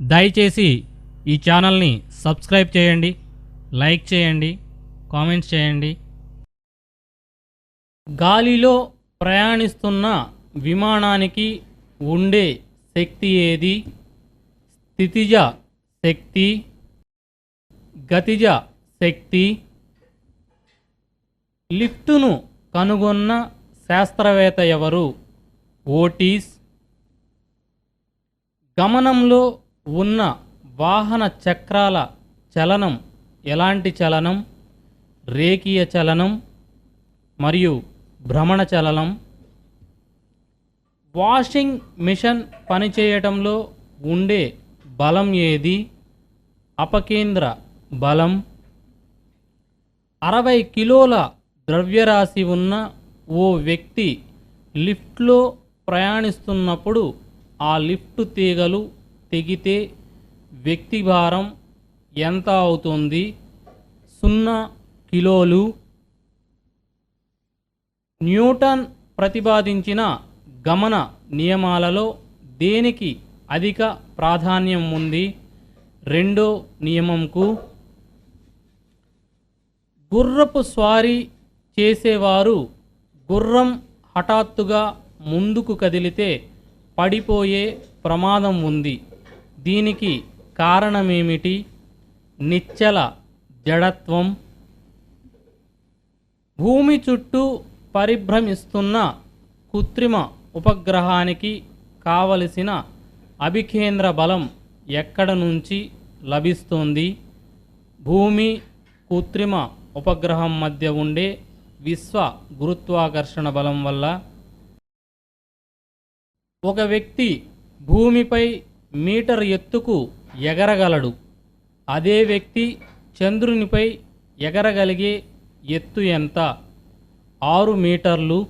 దయచేసి ఈ ఛానల్ని సబ్స్క్రైబ్ చేయండి లైక్ చేయండి కామెంట్స్ చేయండి. గాలిలో ప్రయాణిస్తున్న విమానానికి ఉండే శక్తి ఏది? స్థితిజ శక్తి గతిజ శక్తి. లిఫ్టును కనుగొన్న శాస్త్రవేత్త ఎవరు? ఓటీస్. గమనంలో ఉన్న వాహన చక్రాల చలనం ఎలాంటి చలనం? రేఖీయ చలనం మరియు భ్రమణ చలనం. వాషింగ్ మిషన్ పనిచేయటంలో ఉండే బలం ఏది? అపకేంద్ర బలం. అరవై కిలోల ద్రవ్యరాశి ఉన్న ఓ వ్యక్తి లిఫ్ట్లో ప్రయాణిస్తున్నప్పుడు ఆ లిఫ్ట్ తీగలు తెగితే వ్యక్తి భారం ఎంత అవుతుంది? సున్నా కిలోలు. న్యూటన్ ప్రతిపాదించిన గమన నియమాలలో దేనికి అధిక ప్రాధాన్యం ఉంది? రెండో నియమంకు. గుర్రపు స్వారీ చేసేవారు గుర్రం హఠాత్తుగా ముందుకు కదిలితే పడిపోయే ప్రమాదం ఉంది. దీనికి కారణమేమిటి? నిచ్చల జడత్వం. భూమి చుట్టూ పరిభ్రమిస్తున్న కృత్రిమ ఉపగ్రహానికి కావలసిన అభికేంద్ర బలం ఎక్కడ నుంచి లభిస్తుంది? భూమి కృత్రిమ ఉపగ్రహం మధ్య ఉండే విశ్వ గురుత్వాకర్షణ బలం వల్ల. ఒక వ్యక్తి భూమిపై మీటర్ ఎత్తుకు ఎగరగలడు. అదే వ్యక్తి చంద్రునిపై ఎగరగలిగే ఎత్తు ఎంత? ఆరు మీటర్లు.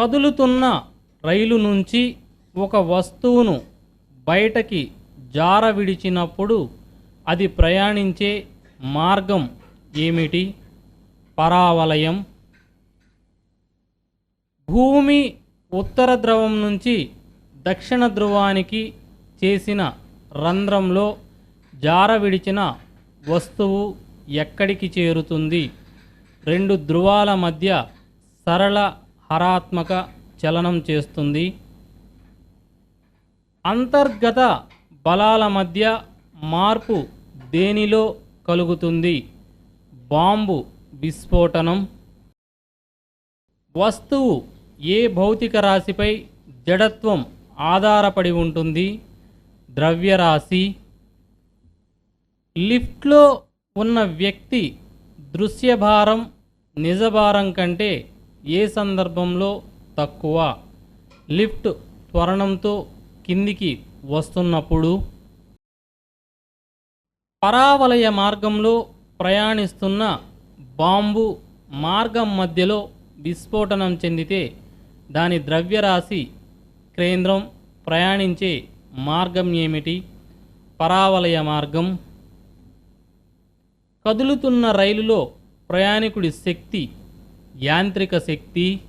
కదులుతున్న రైలు నుంచి ఒక వస్తువును బయటకి జార విడిచినప్పుడు అది ప్రయాణించే మార్గం ఏమిటి? పరావలయం. భూమి ఉత్తర ద్రవం నుంచి దక్షిణ ధ్రువానికి చేసిన రంధ్రంలో జార విడిచిన వస్తువు ఎక్కడికి చేరుతుంది? రెండు ధ్రువాల మధ్య సరళ హరాత్మక చలనం చేస్తుంది. అంతర్గత బలాల మధ్య మార్పు దేనిలో కలుగుతుంది? బాంబు విస్ఫోటనం. వస్తువు ఏ భౌతిక రాశిపై జడత్వం ఆధారపడి ఉంటుంది. ద్రవ్యరాశి. లిఫ్ట్లో ఉన్న వ్యక్తి దృశ్యభారం నిజభారం కంటే ఏ సందర్భంలో తక్కువ? లిఫ్ట్ త్వరణంతో కిందికి వస్తున్నప్పుడు పరావలయ మార్గంలో ప్రయాణిస్తున్న బాంబు మార్గం మధ్యలో విస్ఫోటనం చెందితే దాని ద్రవ్యరాశి కేంద్రం ప్రయాణించే మార్గం ఏమిటి? పరావలయ మార్గం. కదులుతున్న రైలులో ప్రయాణికుడి శక్తి యాంత్రిక శక్తి.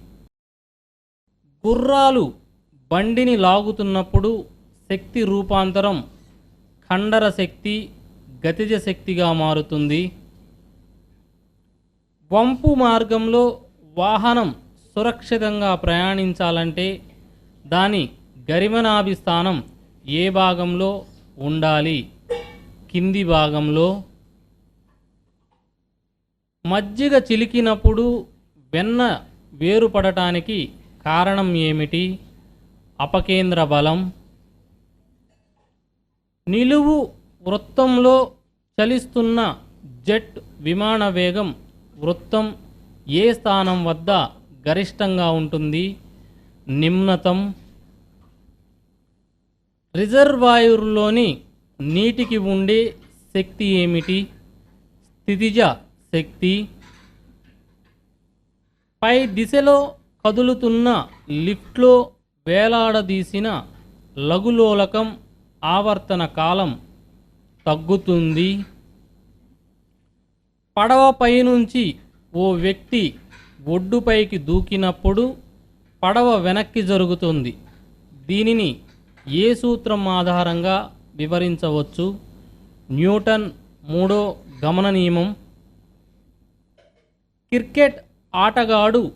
గుర్రాలు బండిని లాగుతున్నప్పుడు శక్తి రూపాంతరం ఖండర శక్తి గతిజ శక్తిగా మారుతుంది. వంపు మార్గంలో వాహనం సురక్షితంగా ప్రయాణించాలంటే దాని గరిమనాభి స్థానం ఏ భాగంలో ఉండాలి? కింది భాగంలో. మజ్జిగ చిలికినప్పుడు వెన్న వేరుపడటానికి కారణం ఏమిటి? అపకేంద్ర బలం. నిలువు వృత్తంలో చలిస్తున్న జెట్ విమాన వేగం వృత్తం ఏ స్థానం వద్ద గరిష్టంగా ఉంటుంది? నిమ్నతం. రిజర్వాయర్లోని నీటికి ఉండే శక్తి ఏమిటి? స్థితిజ శక్తి. పై దిశలో కదులుతున్న లిఫ్ట్లో వేలాడదీసిన లఘులోలకం ఆవర్తన కాలం తగ్గుతుంది. పడవపై నుంచి ఓ వ్యక్తి ఒడ్డుపైకి దూకినప్పుడు పడవ వెనక్కి జరుగుతుంది. దీనిని ఏ సూత్రం ఆధారంగా వివరించవచ్చు? న్యూటన్ మూడో గమన నియమం. క్రికెట్ ఆటగాడు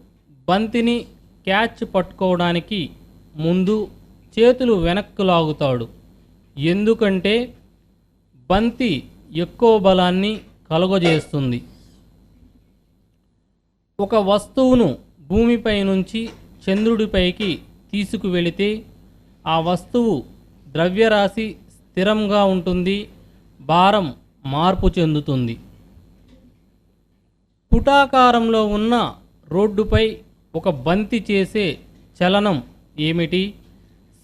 బంతిని క్యాచ్ పట్టుకోవడానికి ముందు చేతులు వెనక్కు లాగుతాడు. ఎందుకంటే బంతి ఎక్కువ బలాన్ని కలుగజేస్తుంది. ఒక వస్తువును భూమిపై నుంచి చంద్రుడిపైకి తీసుకువెళితే ఆ వస్తువు ద్రవ్యరాశి స్థిరంగా ఉంటుంది భారం మార్పు చెందుతుంది. పుటాకారంలో ఉన్న రోడ్డుపై ఒక బంతి చేసే చలనం ఏమిటి?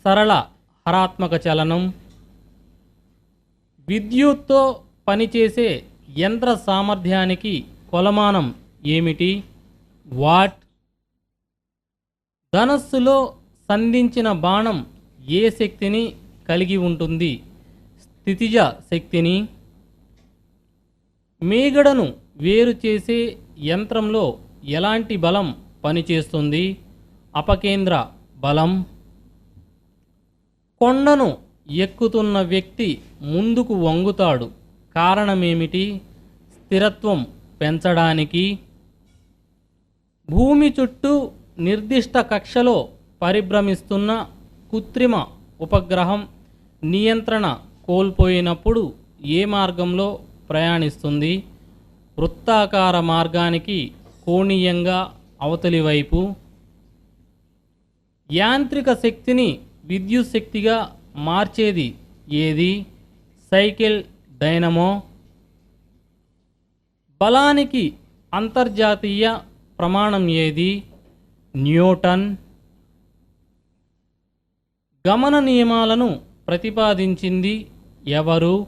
సరళ హరాత్మక చలనం. విద్యుత్తో పనిచేసే యంత్ర సామర్థ్యానికి కొలమానం ఏమిటి? వాట్ ధనస్సులో సంధించిన బాణం ఏ శక్తిని కలిగి ఉంటుంది? స్థితిజ శక్తిని మీగడను వేరు చేసే యంత్రంలో ఎలాంటి బలం పనిచేస్తుంది? అపకేంద్ర బలం. కొండను ఎక్కుతున్న వ్యక్తి ముందుకు వంగుతాడు. కారణమేమిటి? స్థిరత్వం పెంచడానికి. భూమి చుట్టూ నిర్దిష్ట కక్షలో పరిభ్రమిస్తున్న కృత్రిమ ఉపగ్రహం నియంత్రణ కోల్పోయినప్పుడు ఏ మార్గంలో ప్రయాణిస్తుంది? వృత్తాకార మార్గానికి కోణీయంగా అవతలి వైపు. యాంత్రిక శక్తిని విద్యుత్ శక్తిగా మార్చేది ఏది? Cycle dynamo. బలానికి అంతర్జాతీయ ప్రమాణం ఏది? న్యూటన్ గమన నియమాలను ప్రతిపాదించింది ఎవరు?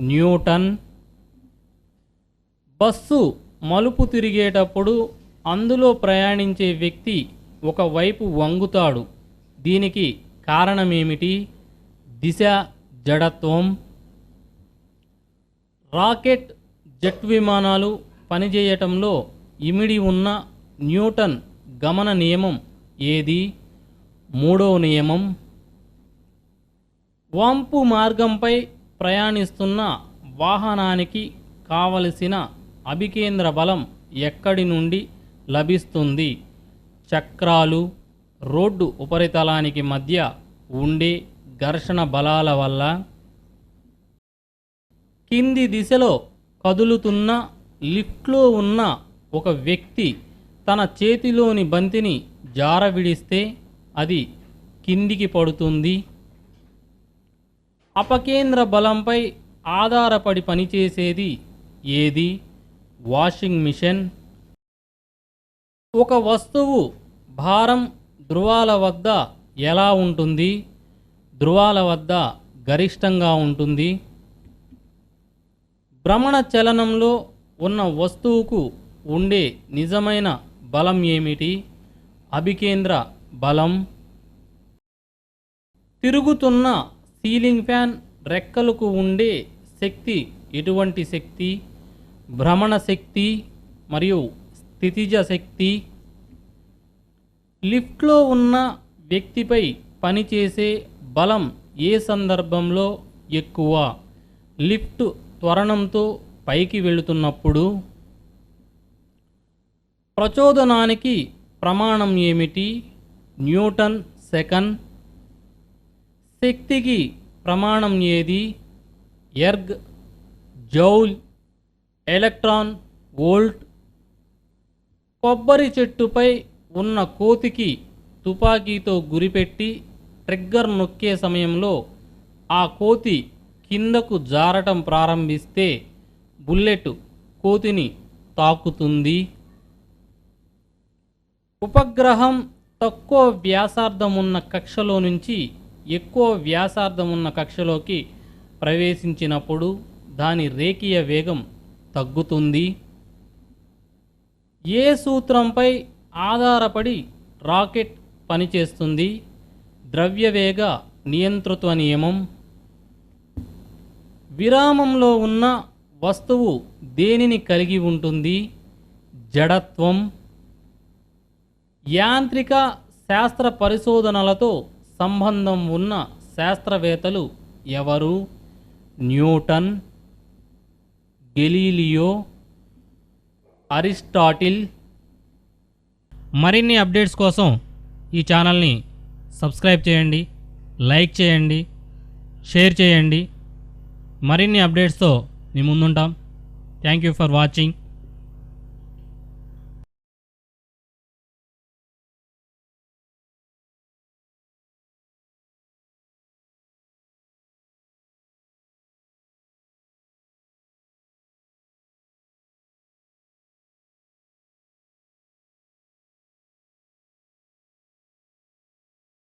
న్యూటన్ బస్సు మలుపు తిరిగేటప్పుడు అందులో ప్రయాణించే వ్యక్తి ఒకవైపు వంగుతాడు. దీనికి కారణమేమిటి? దిశ జడత్వం. రాకెట్ జెట్ విమానాలు పనిచేయటంలో ఇమిడి ఉన్న న్యూటన్ గమన నియమం ఏది? మూడో నియమం వంపు మార్గంపై ప్రయాణిస్తున్న వాహనానికి కావలసిన అభికేంద్ర బలం ఎక్కడి నుండి లభిస్తుంది? చక్రాలు రోడ్డు ఉపరితలానికి మధ్య ఉండే ఘర్షణ బలాల వల్ల కింది దిశలో కదులుతున్న లిఫ్ట్లో ఉన్న ఒక వ్యక్తి తన చేతిలోని బంతిని జార విడిస్తే అది కిందికి పడుతుంది. అపకేంద్ర బలంపై ఆధారపడి పనిచేసేది ఏది? Washing machine. ఒక వస్తువు భారం ధ్రువాల వద్ద ఎలా ఉంటుంది? ధ్రువాల వద్ద గరిష్టంగా ఉంటుంది. భ్రమణ చలనంలో ఉన్న వస్తువుకు ఉండే నిజమైన బలం ఏమిటి? అభికేంద్ర బలం. తిరుగుతున్న సీలింగ్ ఫ్యాన్ రెక్కలకు ఉండే శక్తి ఎటువంటి శక్తి? భ్రమణ శక్తి మరియు స్థితిజ శక్తి. లిఫ్ట్లో ఉన్న వ్యక్తిపై పనిచేసే బలం ఏ సందర్భంలో ఎక్కువ? లిఫ్ట్ త్వరణంతో పైకి వెళుతున్నప్పుడు ప్రచోదనానికి ప్రమాణం ఏమిటి? Newton second. శక్తికి ప్రమాణం ఏది? Erg joule electron volt. కొబ్బరి చెట్టుపై ఉన్న కోతికి తుపాకీతో గురిపెట్టి ట్రిగ్గర్ నొక్కే సమయంలో ఆ కోతి కిందకు జారటం ప్రారంభిస్తే బుల్లెట్ కోతిని తాకుతుంది. ఉపగ్రహం తక్కువ వ్యాసార్థం ఉన్న కక్షలో నుంచి ఎక్కువ వ్యాసార్థం ఉన్న కక్షలోకి ప్రవేశించినప్పుడు దాని రేఖీయ వేగం తగ్గుతుంది. ఏ సూత్రంపై ఆధారపడి రాకెట్ పనిచేస్తుంది? ద్రవ్యవేగ నియంతృత్వ నియమం. విరామంలో ఉన్న వస్తువు దేనిని కలిగి ఉంటుంది? జడత్వం. యాంత్రిక శాస్త్ర పరిశోధనలతో సంబంధం ఉన్న శాస్త్రవేత్తలు ఎవరు? Newton Galileo Aristotle. మరిన్ని అప్డేట్స్ కోసం ఈ ఛానల్ని సబ్స్క్రైబ్ చేయండి లైక్ చేయండి షేర్ చేయండి. మరిన్ని అప్డేట్స్తో మీ ముందుంటాం. Thank you for watching.